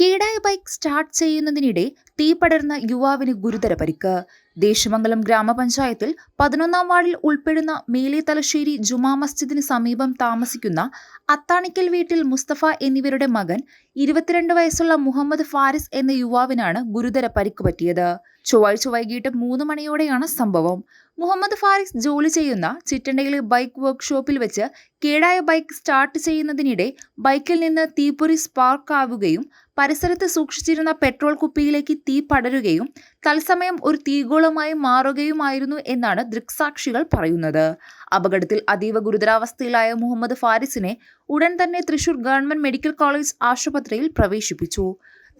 കേടായ bike start ചെയ്യുന്നതിനിടെ തീപടർന്ന യുവാവിന് ഗുരുതര പരിക്ക്. ദേശമംഗലം ഗ്രാമപഞ്ചായത്തിൽ പതിനൊന്നാം വാർഡിൽ ഉൾപ്പെടുന്ന മേലെ തലശ്ശേരി ജുമാ മസ്ജിദിന് സമീപം താമസിക്കുന്ന അത്താണിക്കൽ വീട്ടിൽ മുസ്തഫ എന്നിവരുടെ മകൻ ഇരുപത്തിരണ്ട് വയസ്സുള്ള മുഹമ്മദ് ഫാരിസ് എന്ന യുവാവിനാണ് ഗുരുതര പരിക്ക് പറ്റിയത്. ചൊവ്വാഴ്ച വൈകിട്ട് മൂന്ന് മണിയോടെയാണ് സംഭവം. മുഹമ്മദ് ഫാരിസ് ജോലി ചെയ്യുന്ന ചിറ്റണ്ടയിലെ ബൈക്ക് വർക്ക്ഷോപ്പിൽ വെച്ച് കേടായ ബൈക്ക് സ്റ്റാർട്ട് ചെയ്യുന്നതിനിടെ ബൈക്കിൽ നിന്ന് തീപ്പൊരി സ്പാർക്ക് ആവുകയും പരിസരത്ത് സൂക്ഷിച്ചിരുന്ന പെട്രോൾ കുപ്പിയിലേക്ക് തീ പടരുകയും തത്സമയം ഒരു തീഗോളമായി മാറുകയുമായിരുന്നു എന്നാണ് ദൃക്സാക്ഷികൾ പറയുന്നത്. അപകടത്തിൽ അതീവ ഗുരുതരാവസ്ഥയിലായ മുഹമ്മദ് ഫാരിസിനെ ഉടൻ തന്നെ തൃശൂർ ഗവൺമെന്റ് മെഡിക്കൽ കോളേജ് ആശുപത്രിയിൽ പ്രവേശിപ്പിച്ചു.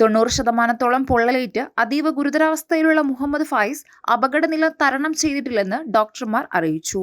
തൊണ്ണൂറ് ശതമാനത്തോളം പൊള്ളലേറ്റ് അതീവ ഗുരുതരാവസ്ഥയിലുള്ള മുഹമ്മദ് ഫായിസ് അപകടനില തരണം ചെയ്തിട്ടില്ലെന്ന് ഡോക്ടർമാർ അറിയിച്ചു.